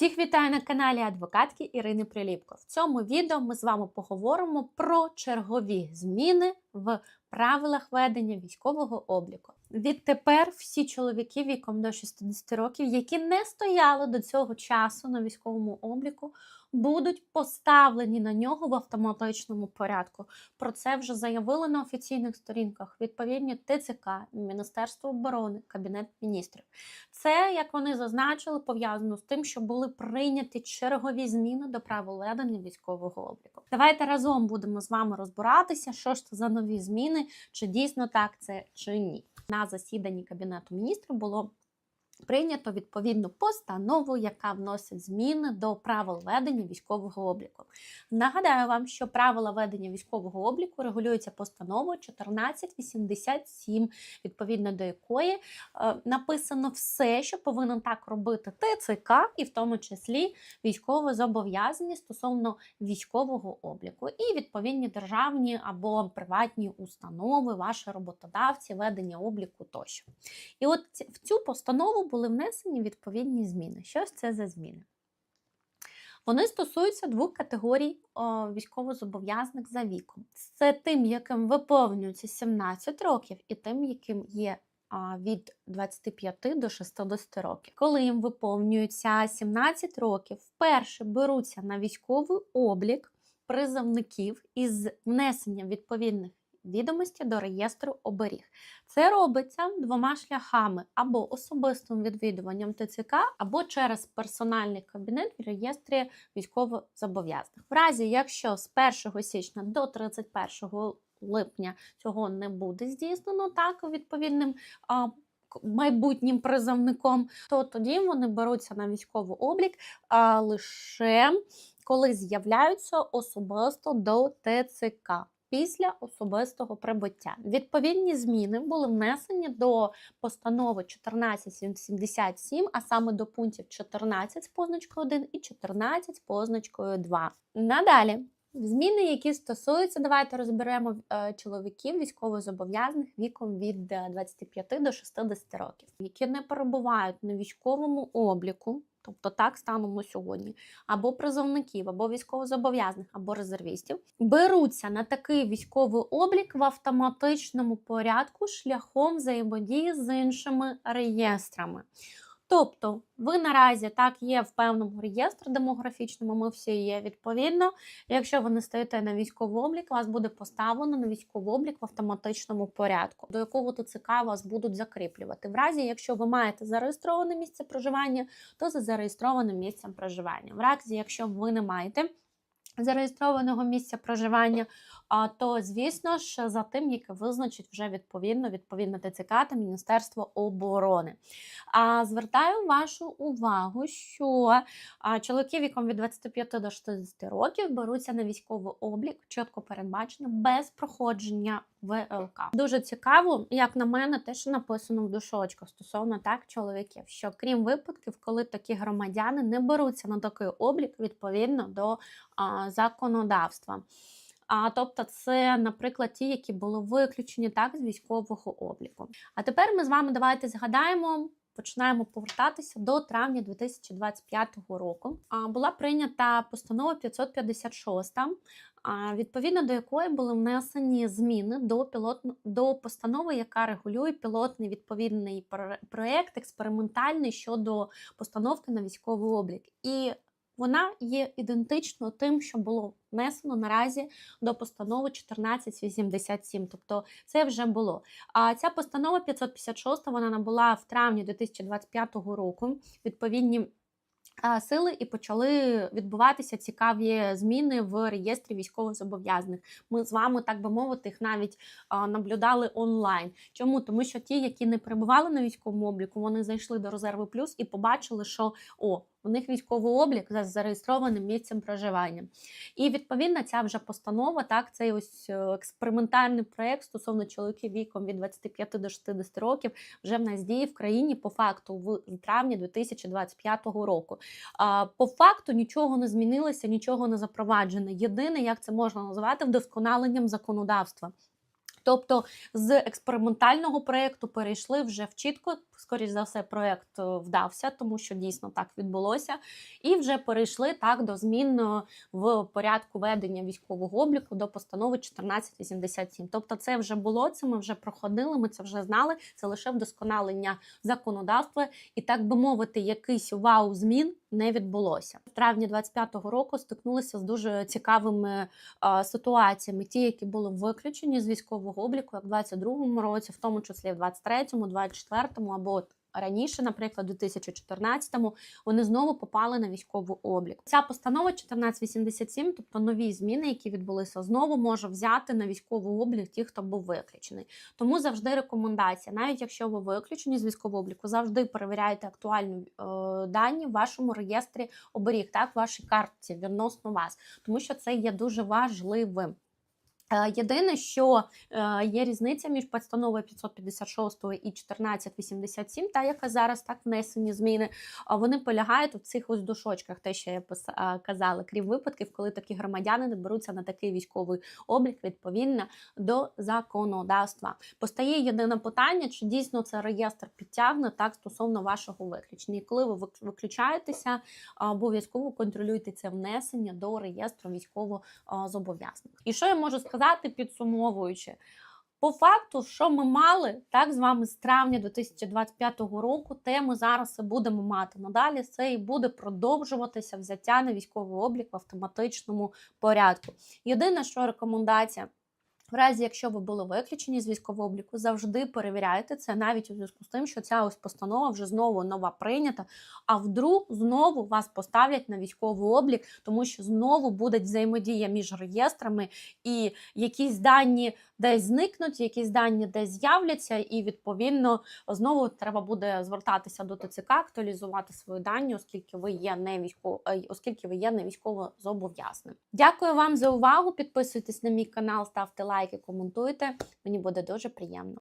Всіх вітаю на каналі адвокатки Ірини Приліпко. В цьому відео ми з вами поговоримо про чергові зміни в правилах ведення військового обліку. Відтепер всі чоловіки віком до 60 років, які не стояли до цього часу на військовому обліку, будуть поставлені на нього в автоматичному порядку. Про це вже заявили на офіційних сторінках відповідні ТЦК, Міністерство оборони, Кабінет міністрів. Це, як вони зазначили, пов'язано з тим, що були прийняті чергові зміни до правил ведення військового обліку. Давайте разом будемо з вами розбиратися, що ж це за нові зміни, чи дійсно так це чи ні. Засіданні Кабінету міністрів було прийнято відповідну постанову, яка вносить зміни до правил ведення військового обліку. Нагадаю вам, що правила ведення військового обліку регулюються постановою 1487, відповідно до якої е, написано все, що повинен так робити ТЦК, і в тому числі військово зобов'язані стосовно військового обліку, і відповідні державні або приватні установи, ваші роботодавці, ведення обліку тощо. І от в цю постанову були внесені відповідні зміни. Що ж це за зміни? Вони стосуються двох категорій військовозобов'язаних за віком. Це тим, яким виповнюється 17 років, і тим, яким є від 25 до 60 років. Коли їм виповнюється 17 років, вперше беруться на військовий облік призовників із внесенням відповідних відомостей до реєстру оберіг. Це робиться двома шляхами: або особистим відвідуванням ТЦК, або через персональний кабінет в реєстрі військовозобов'язаних. В разі, якщо з 1 січня до 31 липня цього не буде здійснено так відповідним. Майбутнім призовником, то тоді вони беруться на військовий облік а, лише коли з'являються особисто до ТЦК після особистого прибуття. Відповідні зміни були внесені до постанови 1477, а саме до пунктів 14 з позначкою 1 і 14 з позначкою 2. Надалі. Зміни, які стосуються, давайте розберемо е, чоловіків військовозобов'язаних віком від е, 25 до 60 років, які не перебувають на військовому обліку, тобто так станом на сьогодні, або призовників, або військовозобов'язаних, або резервістів, беруться на такий військовий облік в автоматичному порядку шляхом взаємодії з іншими реєстрами. Тобто, ви наразі так є в певному реєстрі демографічному, ми всі є відповідно. Якщо ви не стоїте на військовий облік, вас буде поставлено на військовий облік в автоматичному порядку, до якого ТЦК вас будуть закріплювати. В разі, якщо ви маєте зареєстроване місце проживання, то за зареєстрованим місцем проживання. В разі, якщо ви не маєте зареєстрованого місця проживання, то звісно ж за тим, яке визначить вже відповідно відповідно ТЦК та Міністерство оборони. А звертаю вашу увагу, що чоловіки віком від 25 до 60 років беруться на військовий облік, чітко передбачено, без проходження ВЛК. Дуже цікаво, як на мене, те, що написано в душочках стосовно так чоловіків, що крім випадків, коли такі громадяни не беруться на такий облік відповідно до а, законодавства. А тобто, це, наприклад, ті, які були виключені так з військового обліку. А тепер ми з вами давайте згадаємо. Починаємо повертатися до травня 2025 року. Була прийнята постанова 556, а, відповідно до якої були внесені зміни до пілот... до постанови, яка регулює пілотний відповідний проєкт експериментальний щодо постановки на військовий облік. І вона є ідентично тим, що було внесено наразі до постанови 1487. Тобто це вже було. А ця постанова 556 вона набула в травні 2025 року. Відповідні сили і почали відбуватися цікаві зміни в реєстрі військовозобов'язаних. Ми з вами, так би мовити, їх навіть наблюдали онлайн. Чому? Тому що ті, які не перебували на військовому обліку, вони зайшли до резерву плюс і побачили, що о, у них військовий облік за зареєстрованим місцем проживання. І відповідно ця вже постанова, так, цей ось е, експериментальний проєкт стосовно чоловіків віком від 25 до 60 років вже в нас діє в країні по факту в травні 2025 року. По факту нічого не змінилося, нічого не запроваджено. Єдине, як це можна назвати, вдосконаленням законодавства. Тобто з експериментального проєкту перейшли вже в чітко. Скоріше за все, проєкт е, вдався, тому що дійсно так відбулося. І вже перейшли так до змін е, в порядку ведення військового обліку до постанови 1487. Тобто, це вже було, це ми вже проходили, ми це вже знали. Це лише вдосконалення законодавства, і так би мовити, якийсь вау змін не відбулося. В травні 25-го року стикнулися з дуже цікавими е, ситуаціями. Ті, які були виключені з військового обліку, як в 22-му році, в тому числі в 23-му, 24-му або раніше, наприклад, у 2014-му, вони знову попали на військовий облік. Ця постанова 1487, тобто нові зміни, які відбулися, знову може взяти на військовий облік ті, хто був виключений. Тому завжди рекомендація, навіть якщо ви виключені з військового обліку, завжди перевіряйте актуальні е, дані в вашому реєстрі оберіг, так, в вашій картці відносно вас, тому що це є дуже важливим. Е, Єдине, що е, є різниця між постановою 556 і 1487, та яка зараз так внесені зміни, вони полягають у цих ось душочках, те, що я казала, крім випадків, коли такі громадяни не беруться на такий військовий облік відповідно до законодавства. Постає єдине питання, чи дійсно це реєстр підтягне так стосовно вашого виключення. І коли ви виключаєтеся, обов'язково контролюйте це внесення до реєстру військово зобов'язаних. І що я можу сказати, підсумовуючи? По факту, що ми мали так з вами з травня 2025 року, те ми зараз і будемо мати. Надалі це і буде продовжуватися взяття на військовий облік в автоматичному порядку. Єдине, що рекомендація. В разі, якщо ви були виключені з військового обліку, завжди перевіряйте це навіть у зв'язку з тим, що ця ось постанова вже знову нова прийнята. А вдруг знову вас поставлять на військовий облік, тому що знову буде взаємодія між реєстрами, і якісь дані десь зникнуть, якісь дані десь з'являться, і відповідно знову треба буде звертатися до ТЦК, актуалізувати свої дані, оскільки ви є не військово, оскільки ви є не військово зобов'язаним. Дякую вам за увагу. Підписуйтесь на мій канал, ставте лайки, коментуйте. Мені буде дуже приємно.